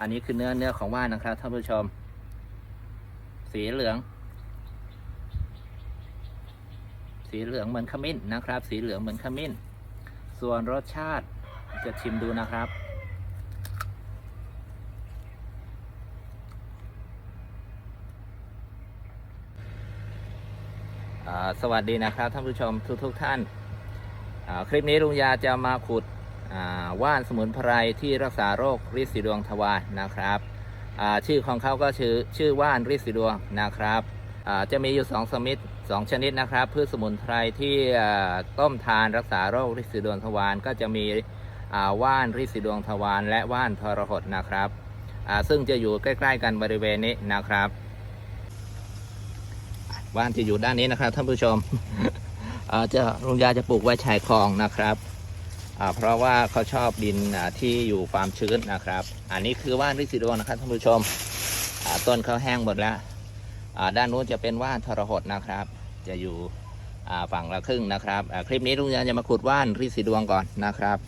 อันนี้คือเนื้อเนื้อของว่านนะครับท่านผู้ชม สีเหลือง สีเหลืองเหมือนขมิ้นนะครับ สีเหลืองเหมือนขมิ้น ส่วนรสชาติจะชิมดูนะครับสวัสดีนะครับท่านผู้ชมทุกทุกๆท่าน คลิปนี้ลุงยาจะมาขุด ว่านสมุนไพรที่รักษาโรคริดสีดวงทวารนะครับชื่อของเขาก็ชื่อชื่อว่านริดสีดวงนะครับจะมีอยู่สองสมิตสองชนิดนะครับพืชสมุนไพรที่ต้มทานรักษาโรคริดสีดวงทวารก็จะมีว่านริดสีดวงทวารและว่านทรหดนะครับซึ่งจะอยู่ใกล้ ๆ กันบริเวณนี้นะครับบ้านจะอยู่ด้านนี้นะครับท่านผู้ชมจะลุงยาจะปลูกไว้ชายคลองนะครับ เพราะว่าเขาชอบดินอ่าที่อยู่ความชื้นนะครับ อันนี้คือว่านริซิโดนะครับท่านผู้ชมต้นเขาแห้งหมดแล้วอ่าด้านนู้นจะเป็นว่านทรหดนะครับ จะอยู่อ่าฝั่งละครึ่งนะครับคลิปนี้ลุงยาจะมาขุดว่านริซิดวงก่อนนะครับ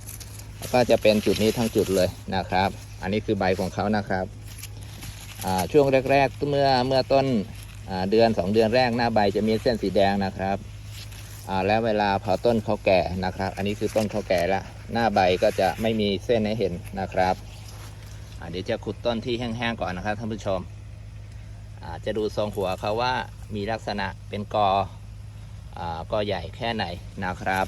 ก็จะเป็นจุดนี้ทั้งจุดเลยนะครับ อันนี้คือใบของเขานะครับอ่าช่วงแรกๆเมื่อเมื่อต้นเดือนสองเดือนแรกหน้าใบจะมีเส้นสีแดงนะครับ แล้วเวลาพอต้นเขาแก่นะครับ อันนี้คือต้นเขาแก่ละหน้าใบก็จะไม่มีเส้นให้เห็นนะครับเดี๋ยวจะขุดต้นที่แห้งๆก่อนนะครับท่านผู้ชมอ่าจะดูทรงหัวเขาว่ามีลักษณะเป็นกออ่ากอใหญ่แค่ไหนนะครับ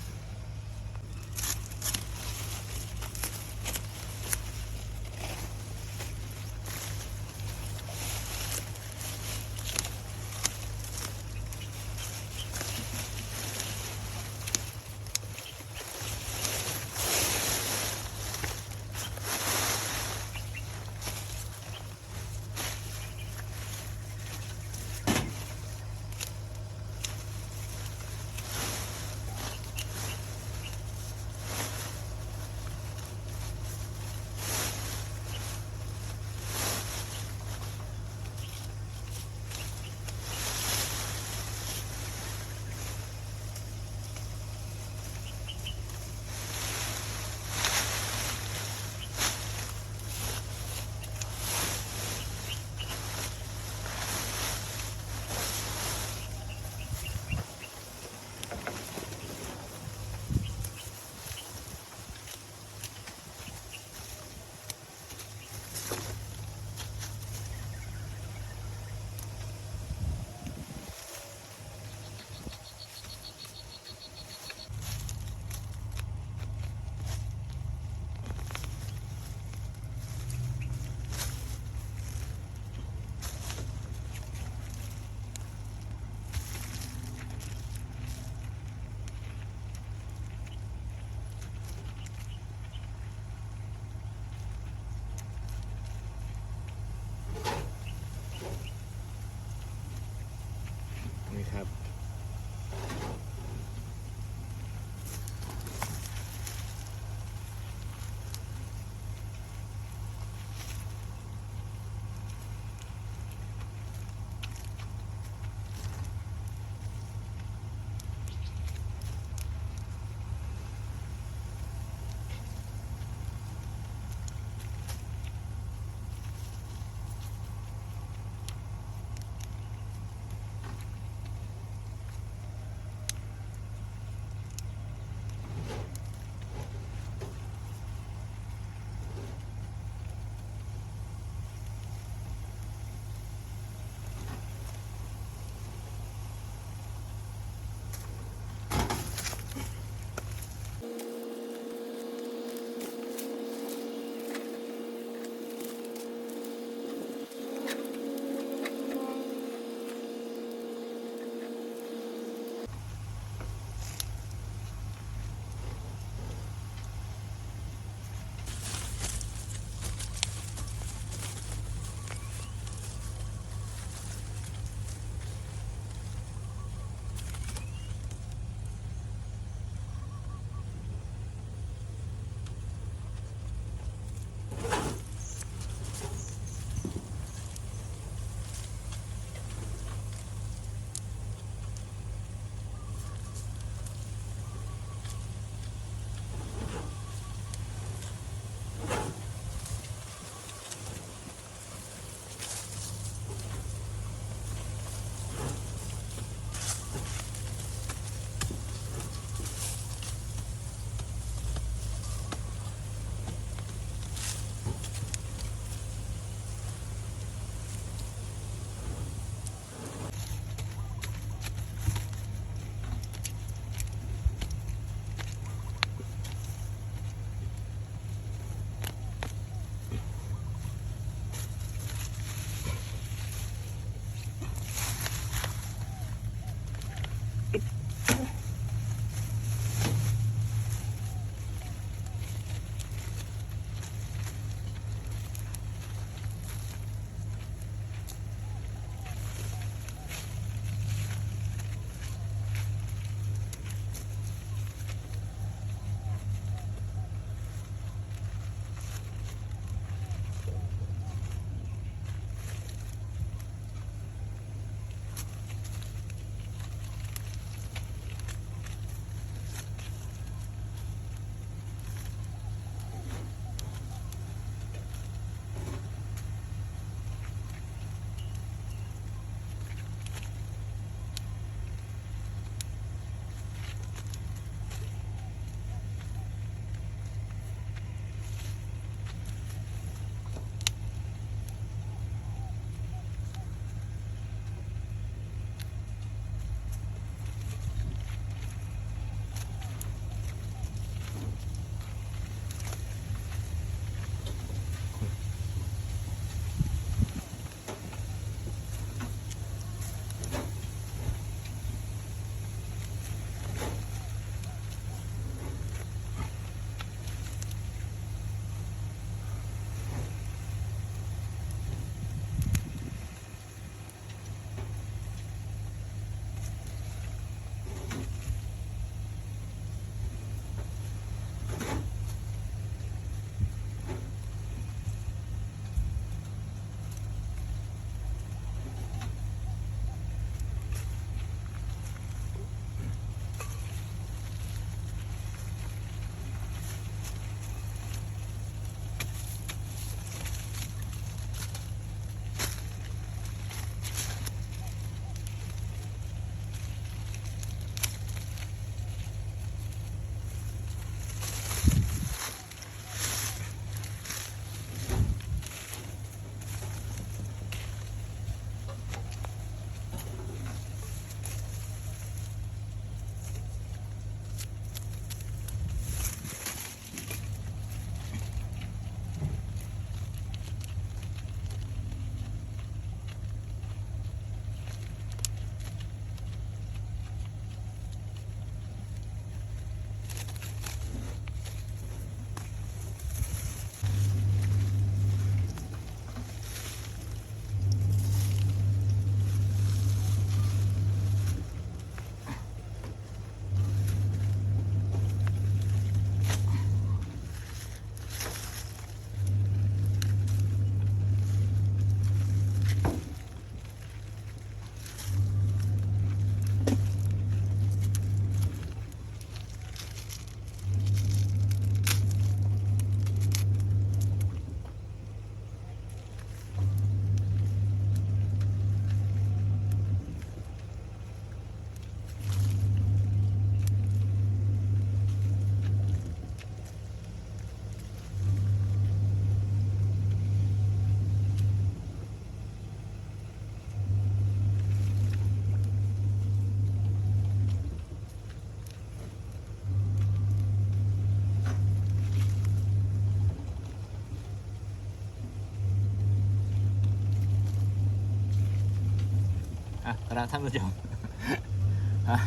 อะครับท่านผู้ชม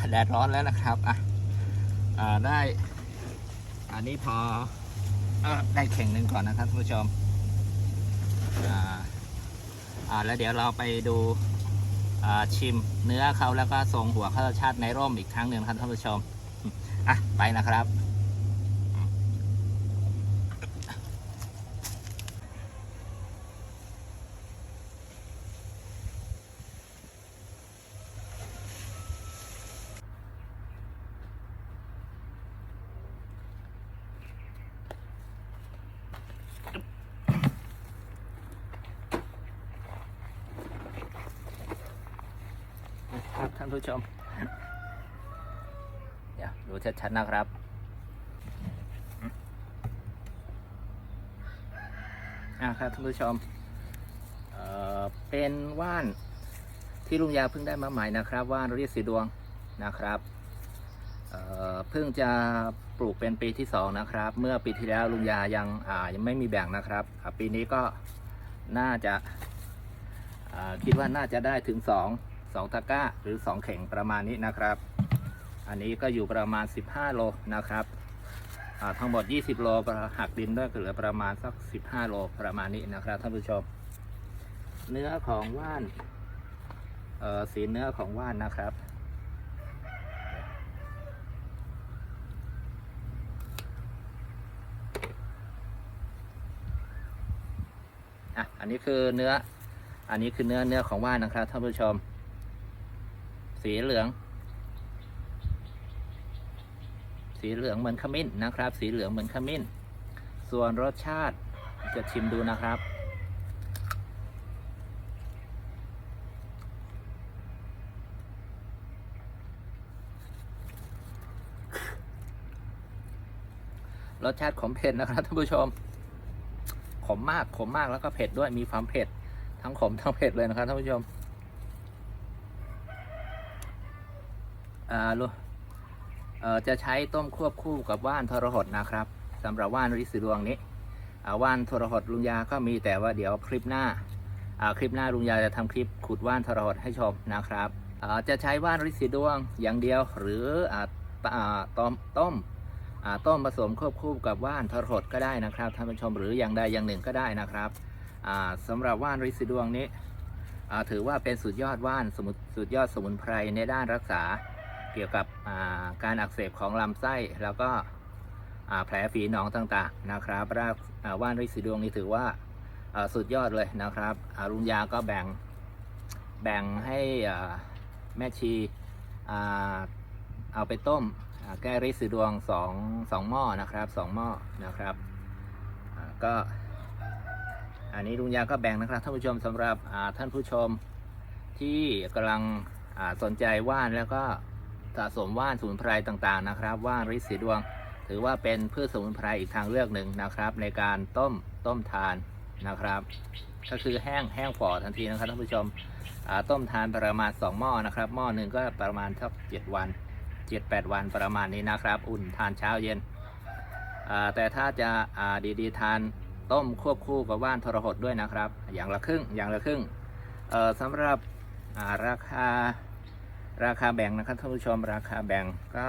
แดดร้อนแล้วนะครับอะอ่าได้อันนี้พออได้เข่งหนึ่งก่อนนะครับท่านผู้ชมอ่าอ่าแล้วเดี๋ยวเราไปดูชิมเนื้อเขาแล้วก็ทรงหัวข้าวชาติในร่มอีกครั้งหนึ่งครับท่านผู้ชมอะไปนะครับานผู้ชม เดี๋ยวดูชัดๆนะครับอะครับท่านผู้ชม เอ่อ เป็นว่านที่ลุงยาเพิ่งได้มาใหม่นะครับว่านเรียกสีดวงนะครับ เอ่อ เพิ่งจะปลูกเป็นปีที่สองนะครับ เมื่อปีที่แล้วลุงยายังอ่ายังไม่มีแบ่งนะครับอ่าปีนี้ก็น่าจะอ่าคิดว่าน่าจะได้ถึงสอง สองตะกร้าหรือสองเข่งประมาณนี้นะครับ อันนี้ก็อยู่ประมาณ 15 โลนะครับทั้งหมด 20 โลหักดินด้วยเหลือประมาณสัก 15 โลประมาณนี้นะครับท่านผู้ชม เนื้อของว่านเอ่อสีเนื้อของว่านนะครับอะอันนี้คือเนื้อ อันนี้คือเนื้อเนื้อของว่านนะครับท่านผู้ชม สีเหลือง สีเหลืองเหมือนขมิ้นนะครับ สีเหลืองเหมือนขมิ้น ส่วนรสชาติจะชิมดูนะครับ รสชาติขมเผ็ดนะครับท่านผู้ชม ขมมากขมมากแล้วก็เผ็ดด้วยมีความเผ็ด ทั้งขมทั้งเผ็ดเลยนะครับท่านผู้ชม อ่าลูเอ่อ จะใช้ต้มควบคู่กับว่านทรหดนะครับสำหรับว่านริสดวงนี้ว่านทรหดลุงยาก็มีแต่ว่าเดี๋ยวคลิปหน้าคลิปหน้าลุงยาจะทำคลิปขุดว่านทรหดให้ชมนะครับจะใช้ว่านริสดวงอย่างเดียวหรือต้มต้มต้มผสมควบคู่กับว่านทรหดก็ได้นะครับท่านผู้ชมหรืออย่างใดอย่างหนึ่งก็ได้นะครับอ่าสำหรับว่านริสดวงนี้ถือว่าเป็นสุดยอดว่านสมุนสุดยอดสมุนไพรในด้านรักษา เกี่ยวกับการอักเสบของลำไส้แล้วก็แผลฝีหนองต่างๆนะครับรากว่านริสีดวงนี้ถือว่าสุดยอดเลยนะครับลุงยาก็แบ่งแบ่งให้แม่ชีเอาไปต้มแก้ริสีดวงสองสองหม้อนะครับสองหม้อนะครับก็อันนี้ลุงยาก็แบ่งนะครับท่านผู้ชมสำหรับท่านผู้ชมที่กำลังสนใจว่านแล้วก็ สะสมว่านสมุนไพรต่างๆนะครับว่านฤทธิ์สีดวง ถือว่าเป็นพืชสมุนไพรอีกทางเลือกหนึ่งนะครับ ในการต้มต้มทานนะครับ ก็คือแห้งแห้งฝ่อทันทีนะครับท่านผู้ชมต้มทานประมาณ 2 หม้อนะครับ หม้อหนึ่งก็ประมาณสักเจ็ดวันเจ็ดแปดวันประมาณนี้นะครับ อุ่นทานเช้าเย็นแต่ถ้าจะาดีๆทานต้มควบคู่กับว่านทรหดด้วยนะครับ อย่างละครึ่งอย่างละครึ่งสำหรับาราคา ราคาแบ่งนะครับท่านผู้ชมราคาแบ่งก็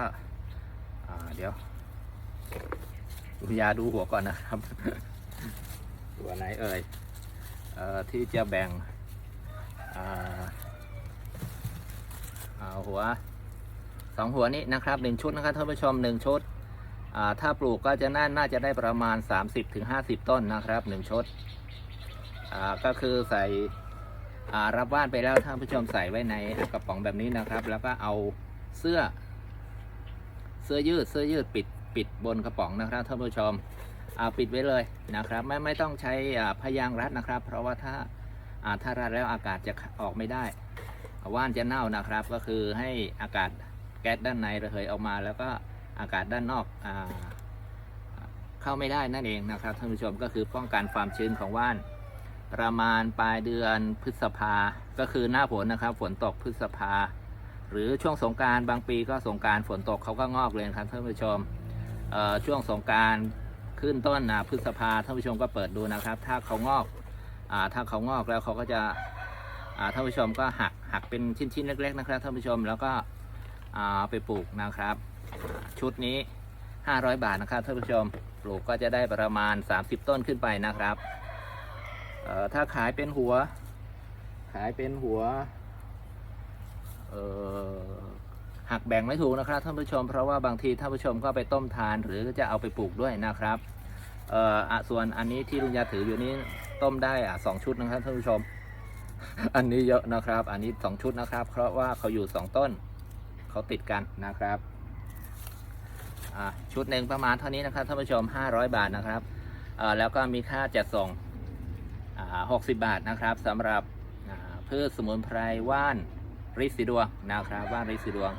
เดี๋ยวดูยาดูหัวก่อนนะครับหัวไหนเอ่ยเอ่อที่จะแบ่งหัวสองหัวนี้นะครับหนึ่งชุดนะครับท่านผู้ชมหนึ่งชุดถ้าปลูกก็จะน่าน่าจะได้ประมาณ 30-50 ต้นนะครับหนึ่งชุดก็คือใส่ รับว่านไปแล้วท่านผู้ชมใส่ไว้ในกระป๋องแบบนี้นะครับ แล้วก็เอาเสื้อ เสื้อยืดเสื้อยืดปิดปิดบนกระป๋องนะครับท่านผู้ชมเอาปิดไว้เลยนะครับ ไม่ไม่ต้องใช้พยางรัดนะครับ เพราะว่าถ้าอาถ้ารัดแล้วอากาศจะออกไม่ได้ว่านจะเน่านะครับ ก็คือให้อากาศแก๊สด้านในระเหยออกมา แล้วก็อากาศด้านนอกอเข้าไม่ได้นั่นเองนะครับท่านผู้ชมก็คือป้องกันความชื้นของว่าน ประมาณปลายเดือนพฤษภา ก็คือหน้าฝนนะครับ ฝนตกพฤษภา หรือช่วงสงการบางปีก็สงการฝนตกเขาก็งอกเลยครับท่านผู้ชมช่วงสงการขึ้นต้นนะพฤษภาท่านผู้ชมก็เปิดดูนะครับ ถ้าเขางอกอถ้าเขางอกแล้วเขาก็จะท่านผู้ชมก็หักหักเป็นชิ้นๆเล็ก ๆ นะครับท่านผู้ชมแล้วก็เอาไปปลูกนะครับ ชุดนี้ 500 บาทนะครับท่านผู้ชมปลูกก็จะได้ประมาณ 30 ต้นขึ้นไปนะครับ เอ่อถ้าขายเป็นหัว ขายเป็นหัวเอ่อหักแบ่งไม่ถูกนะครับท่านผู้ชม เพราะว่าบางทีท่านผู้ชมก็ไปต้มทานหรือจะเอาไปปลูกด้วยนะครับเอ่อส่วนอันนี้ที่ลุงยาถืออยู่นี้ต้มได้อะสองชุดนะครับท่านผู้ชม อันนี้เยอะนะครับ อันนี้สองชุดนะครับ เพราะว่าเขาอยู่สองต้นเขาติดกันนะครับชุดหนึ่งประมาณเท่านี้นะครับท่านผู้ชม 500 บาทนะครับแล้วก็มีค่าจัดส่ง 60 บาทนะครับสำหรับพืชสมุนไพรว่านริสีดวงนะครับว่านริสีดวง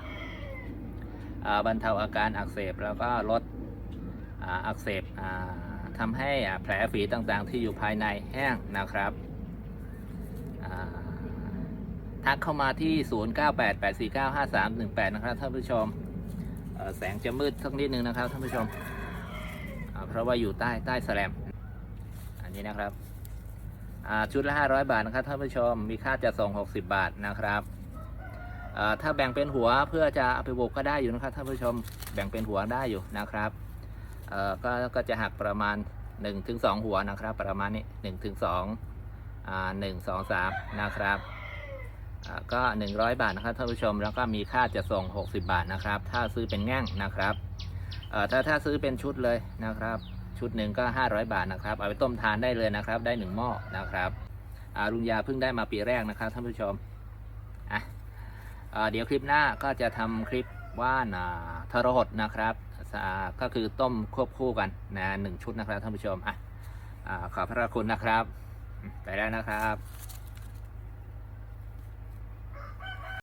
บรรเทาอาการอักเสบแล้วก็ลดอ,อักเสบอ่าทำให้แผลฝีต่างๆ ที่อยู่ภายในแห้งนะครับทักเข้ามาที่ 0988495318 นะครับท่านผู้ชมแสงจะมืดสักนิดนึงนะครับท่านผู้ชมเพราะว่าอยู่ใต้ใต้แสลมอันนี้นะครับ ชุดละ 500 บาทนะครับท่านผู้ชมมีค่าจะส่ง 60 บาทนะครับถ้าแบ่งเป็นหัวเพื่อจะเอาไปปลูกก็ได้อยู่นะครับท่านผู้ชมแบ่งเป็นหัวได้อยู่นะครับก็ก็จะหักประมาณ 1-2 หัวนะครับ ประมาณนี้1-2อ่า1 2 3 นะครับอ่าก็ 100 บาทนะครับท่านผู้ชมแล้วก็มีค่าจะส่ง 60 บาทนะครับ ถ้าซื้อเป็นแง่งนะครับถ้าถ้าซื้อเป็นชุดเลยนะครับ ชุดหนึ่งก็ 500 บาทนะครับ เอาไปต้มทานได้เลยนะครับ ได้1หม้อนะครับอ่าลุงยาเพิ่งได้มาปีแรกนะครับท่านผู้ชมอะเอ่อเดี๋ยวคลิปหน้าก็จะทำคลิปว่านทรหดนะครับก็คือต้มควบคู่กันนะหนึ่งชุดนะครับท่านผู้ชมอะอ่าขอบพระคุณนะครับ ไปแล้วนะครับ